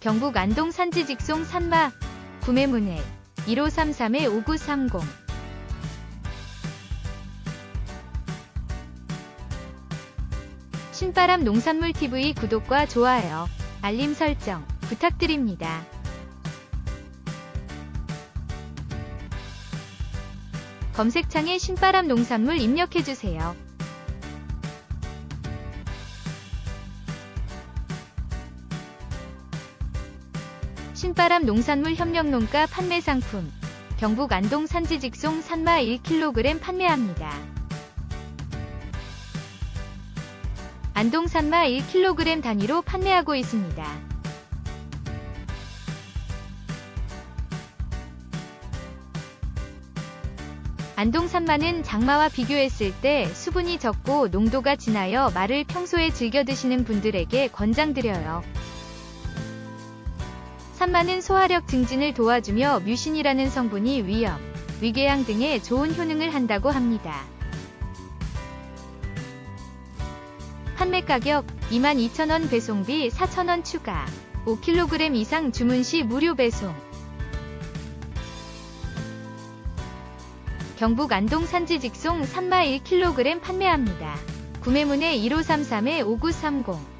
경북 안동 산지 직송 산마 구매 문의 1533-5930 신바람 농산물 TV 구독과 좋아요, 알림 설정 부탁드립니다. 검색창에 신바람 농산물 입력해주세요. 신바람 농산물 협력농가 판매 상품 경북 안동 산지 직송 산마 1kg 판매합니다. 안동 산마 1kg 단위로 판매하고 있습니다. 안동 산마는 장마와 비교했을 때 수분이 적고 농도가 진하여 말을 평소에 즐겨 드시는 분들에게 권장드려요. 산마는 소화력 증진을 도와주며 뮤신이라는 성분이 위염, 위궤양 등에 좋은 효능을 한다고 합니다. 판매 가격 22,000원 배송비 4,000원 추가 5kg 이상 주문 시 무료 배송 경북 안동 산지 직송 3마 1kg 판매합니다. 구매문의 1533-5930